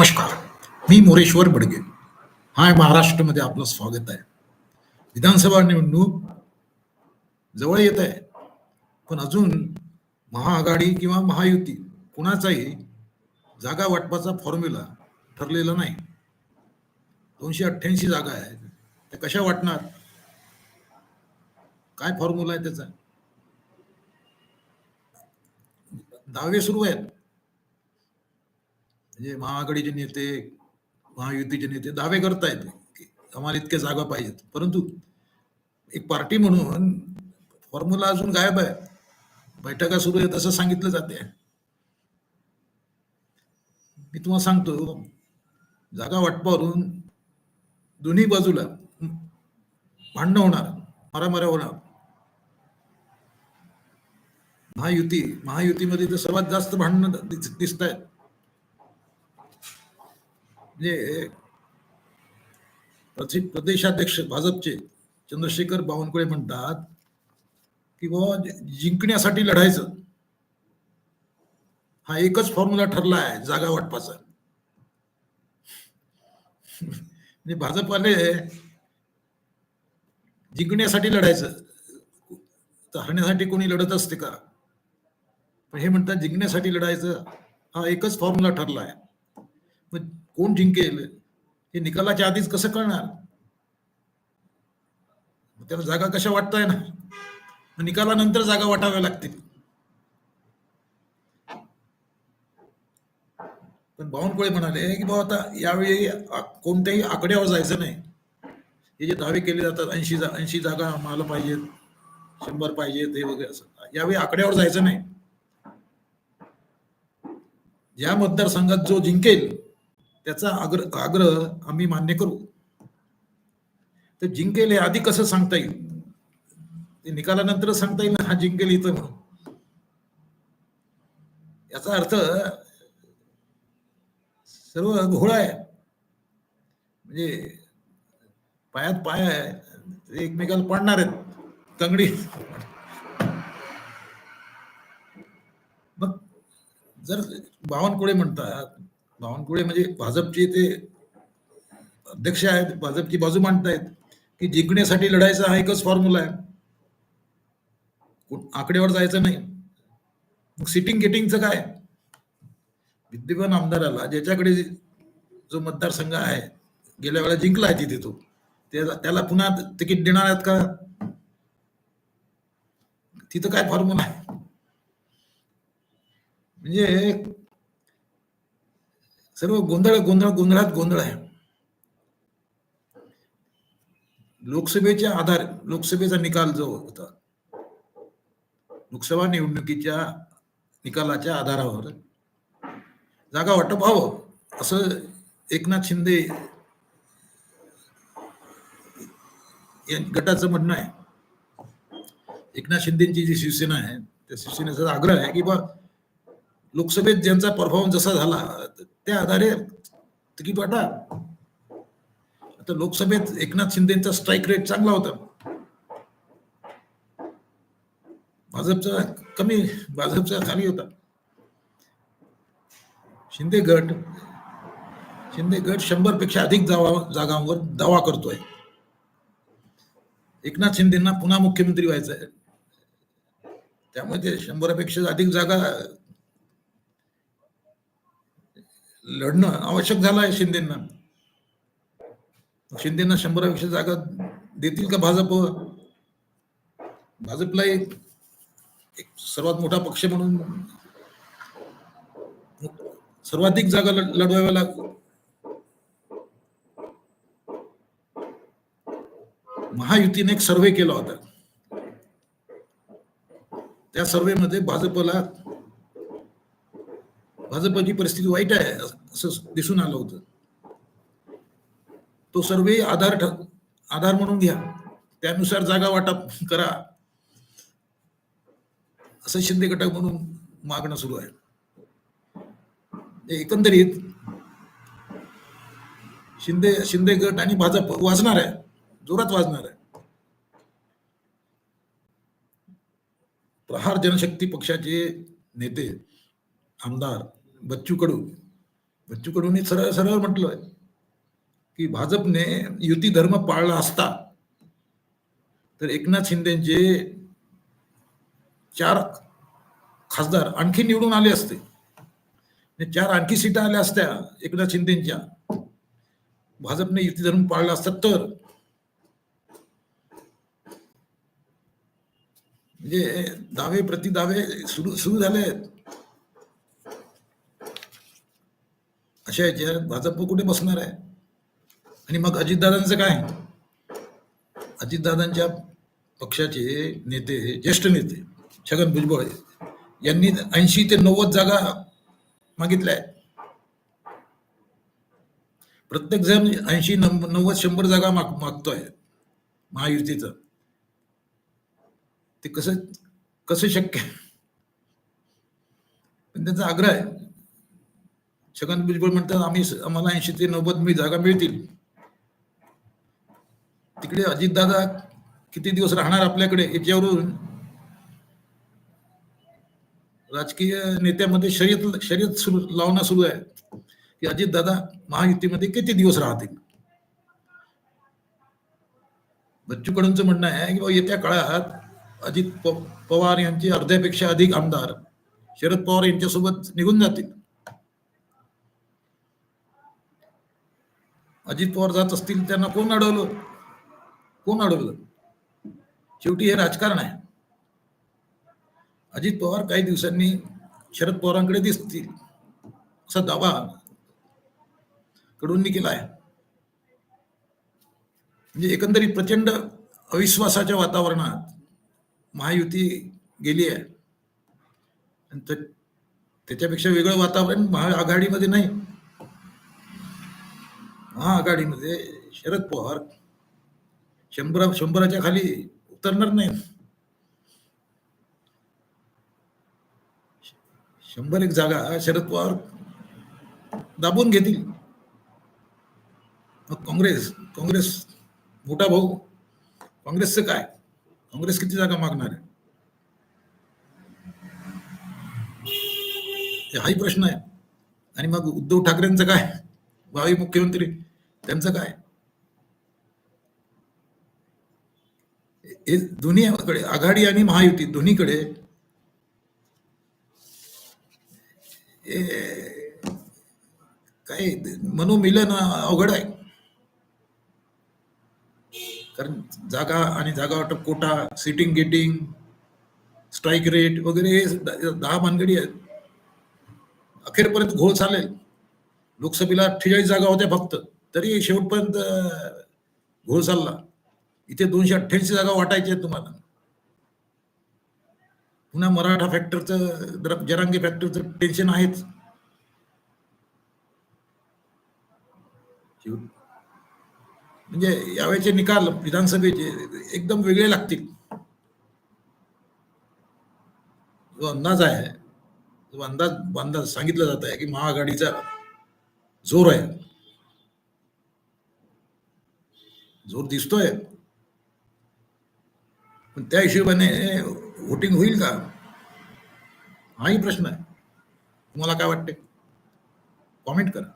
नमस्कार मी मोरेश्वर बडगे. हाय महाराष्ट्रामध्ये आपलं स्वागत आहे. विधानसभा निवडणूक जवळ येत आहे पण अजून महाआघाडी किंवा महायुती कुणाचाही जागा वाटपाचा फॉर्म्युला ठरलेला नाही. दोनशे अठ्ठ्याऐंशी जागा आहेत. त्या कशा वाटणार? काय फॉर्म्युला आहे त्याचा? दावे सुरू आहेत. म्हणजे महाआघाडीचे नेते महायुतीचे नेते दावे करतायत. की आम्हाला इतक्या जागा पाहिजेत. परंतु एक पार्टी म्हणून फॉर्म्युला अजून गायब आहे. बैठका सुरू आहेत असं सांगितलं जाते मी तुम्हाला सांगतो जागा वाटपावरून दोन्ही बाजूला भांडणं होणार मारामाऱ्या होणार. महायुती महायुतीमध्ये तर सर्वात जास्त भांडणं दिसत आहेत म्हणजे प्रदेशाध्यक्ष भाजपचे चंद्रशेखर बावनकुळे म्हणतात की बाबा जिंकण्यासाठी लढायचं. हा एकच फॉर्म्युला ठरला आहे जागा वाटपाचा. म्हणजे भाजपवाले जिंकण्यासाठी लढायचं. तर हरण्यासाठी कोणी लढत असते का? पण हे म्हणतात जिंकण्यासाठी लढायचं हा एकच फॉर्म्युला ठरला आहे. कोण जिंकेल? हे निकालाच्या आधीच कसं कळणार? मग त्याला जागा कशा वाटताय ना? मग निकालानंतर जागा वाटाव्या लागतील. पण बावनकुळे म्हणाले की बाबा आता यावेळी कोणत्याही आकड्यावर जायचं नाही. हे जे दावे केले जातात ऐंशी जा ऐंशी जागा आम्हाला पाहिजेत शंभर पाहिजेत हे वगैरे असं. यावेळी आकड्यावर जायचं नाही. या मतदारसंघात जो जिंकेल त्याचा आग्रह आग्रह आम्ही मान्य करू. तर जिंकेल आधी कसं सांगता येईल? ते निकालानंतर सांगता येईल हा जिंकेल इथं म्हणून. याचा अर्थ सर्व घोळा आहे. म्हणजे पायात पाय आहे एकमेकाला पडणार आहेत. तंगडी. मग जर बावनकुळे म्हणतात बावनकुळे म्हणजे भाजपचे ते अध्यक्ष आहेत भाजपची बाजू मांडतायत की जिंकण्यासाठी लढायचा हा एकच फॉर्म्युला आहे. कुठ- आकड्यावर जायचं नाही. मग सिटिंग गेटिंगचं काय? विद्यमान आमदाराला ज्याच्याकडे जो मतदारसंघ आहे गेल्या वेळेला जिंकला आहे तिथे तो त्याला पुन्हा तिकीट देणार आहेत का? तिथं काय फॉर्म्युला आहे? म्हणजे सर्व गोंधळ गोंधळ गोंधळात गोंधळ आहे. लोकसभेच्या आधार लोकसभेचा निकाल जो होता लोकसभा निवडणुकीच्या निकालाच्या आधारावर जागा वाटप व्हावं असं एकनाथ शिंदे या गटाचं म्हणणं आहे. एकनाथ शिंदेची जी शिवसेना आहे त्या शिवसेनेचा आग्रह आहे की बा लोकसभेत ज्यांचा परफॉर्मन्स जसा झाला त्या आधारे तिकीट वाटा आता लोकसभेत एकनाथ शिंदेचा स्ट्राईक रेट चांगला होता. भाजपचा कमी भाजपचा खाली होता. शिंदे गट शिंदे गट शंभरपेक्षा अधिक जावा जागांवर दावा करतोय. एकनाथ शिंदेना पुन्हा मुख्यमंत्री व्हायचं आहे त्यामुळे ते शंभरापेक्षा अधिक जागा लढणं आवश्यक झालं आहे शिंदेना. शिंदेना शंभरापेक्षा जागा देतील का भाजप? भाजपला एक एक सर्वात मोठा पक्ष म्हणून सर्वाधिक जागा लढवाव्या लाग महायुतीने एक सर्वे केला होता. त्या सर्वेमध्ये भाजपला भाजपची परिस्थिती वाईट आहे असं दिसून आलं होतं. तो सर्वे आधार ठ- आधार म्हणून घ्या. त्यानुसार जागा वाटप करा. असं शिंदे गटक म्हणून मागणं सुरू आहे. एकंदरीत शिंदे शिंदे गट आणि भाजप वाजणार आहे जोरात वाजणार आहे. प्रहार जनशक्ती पक्षाचे नेते आमदार बच्चू कडू बच्चू कडूंनी सरळ सरळ म्हटलंय की भाजपने युती धर्म पाळला असता तर एकनाथ शिंदेचे चार खासदार आणखी निवडून आले असते. चार आणखी सीटा आल्या असत्या एकनाथ शिंदेच्या. भाजपने युती धर्म पाळला असता तर. म्हणजे दावे प्रतिदावे सुरू सुरू झाले आहेत. अशा याच्यात भाजप कुठे बसणार आहे? आणि मग अजितदादांचं काय? अजितदादांच्या पक्षाचे नेते ज्येष्ठ नेते छगन भुजबळ यांनी ऐंशी ते नव्वद जागा मागितल्या आहेत. प्रत्येक जण ऐंशी नव्वद शंभर जागा माग मागतोय महायुतीचं. ते कसं कसं शक्य आहे? पण त्यांचा आग्रह आहे. छगन भुजबळ म्हणतात आम्ही आम्हाला ऐंशी ते नव्वद मी जागा मिळतील. तिकडे अजितदादा किती दिवस राहणार आपल्याकडे याच्यावरून राजकीय नेत्यामध्ये शर्यत शर्यत सुरू लावणं सुरू आहे. की अजितदादा महायुतीमध्ये किती दिवस राहतील? बच्चू कडूंचं म्हणणं आहे की येत्या काळात अजित पवार यांचे अर्ध्यापेक्षा अधिक आमदार शरद पवार यांच्यासोबत निघून जातील. अजित पवार जात असतील त्यांना कोण अडवलं? कोण अडवलं? शेवटी हे राजकारण आहे. अजित पवार काही दिवसांनी शरद पवारांकडे दिसतील असा दावा कडूंनी केला आहे. म्हणजे एकंदरीत प्रचंड अविश्वासाच्या वातावरणात महायुती गेली आहे. आणि त्याच्यापेक्षा वेगळं वातावरण महाआघाडीमध्ये नाही. महाआघाडीमध्ये शरद पवार शंभरा शंभराच्या खाली उतरणार नाही शंभर एक जागा शरद पवार दाबून घेतील. मग काँग्रेस काँग्रेस मोठा भाऊ काँग्रेसचं काय? काँग्रेस किती जागा मागणार आहे? हे हाही प्रश्न आहे. आणि मग उद्धव ठाकरेंचं काय? भावी मुख्यमंत्री त्यांचं काय? दोन्ही दोन्हीकडे आघाडी आणि महायुती दोन्हीकडे काय मनोमिलन अवघड आहे. कारण जागा आणि जागा वाटप quota sitting getting strike rate वगैरे हे दहा मानगडी आहेत. अखेरपर्यंत घोळ चालेल. लोकसभेला अठ्ठेचाळीस जागा होत्या फक्त. तरी शेवटपर्यंत अं, घोळ चालला. इथे दोनशे अठ्ठ्याऐंशी जागा वाटायच्या आहेत तुम्हाला. पुन्हा मराठा फॅक्टरचं जरा- जरांगे फॅक्टरचं टेन्शन आहेच. म्हणजे यावेळेचे निकाल विधानसभेचे एकदम वेगळे लागतील. जो अंदाज आहे जो अंदाज अंदाज सांगितला जात आहे की महाआघाडीचा जोर आहे. जोर दिसतोय. पण त्या हिशोबाने वोटिंग होईल का? हाही प्रश्न आहे. तुम्हाला काय वाटते? कॉमेंट करा.